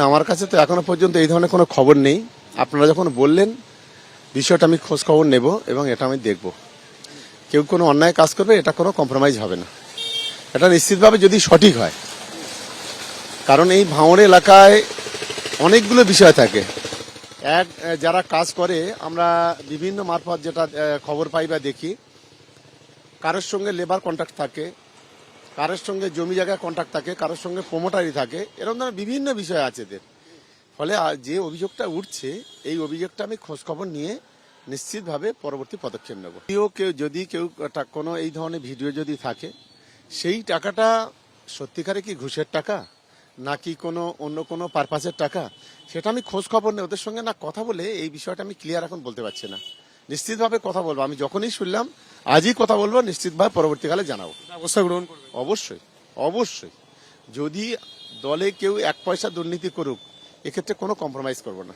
আমার কাছে তো এখনও পর্যন্ত এই ধরনের কোনো খবর নেই। আপনারা যখন বললেন, বিষয়টা আমি খোঁজ খবর নেব এবং এটা আমি দেখব। কেউ কোনো অন্যায় কাজ করবে, এটা কোনো কম্প্রোমাইজ হবে না। এটা নিশ্চিতভাবে যদি সঠিক হয়, কারণ এই ভাঙড় এলাকায় অনেকগুলো বিষয় থাকে। এক যারা কাজ করে, আমরা বিভিন্ন মারফত যেটা খবর পাই বা দেখি, কারোর সঙ্গে লেবার কন্ট্রাক্ট থাকে কারোর সঙ্গে জমি জায়গায় কন্ট্রাক্ট থাকে, কারোর সঙ্গে প্রমোটারি থাকে, এরকম ধরনের বিভিন্ন বিষয় আছে এদের। ফলে যে অভিযোগটা উঠছে, এই অভিযোগটা আমি খোঁজখবর নিয়ে নিশ্চিতভাবে পরবর্তী পদক্ষেপ নেব। কেউ কেউ যদি কেউ কোনো এই ধরনের ভিডিও যদি থাকে, সেই টাকাটা সত্যিকারে কি ঘুষের টাকা? নাকি কোনো অন্য কোনো পারপাসের টাকা? সেটা আমি খোঁজ খবর নেই ওদের সঙ্গে না কথা বলে এই বিষয়টা আমি ক্লিয়ার এখন বলতে পারছি না। নিশ্চিতভাবে কথা বলব। আমি যখনই শুনলাম আজই কথা বলব নিশ্চিতভাবে পরবর্তীকালে জানাব। ব্যবস্থা গ্রহণ করবে অবশ্যই অবশ্যই। যদি দলে কেউ এক পয়সা দুর্নীতি করুক এক্ষেত্রে কোনো কম্প্রোমাইজ করব না।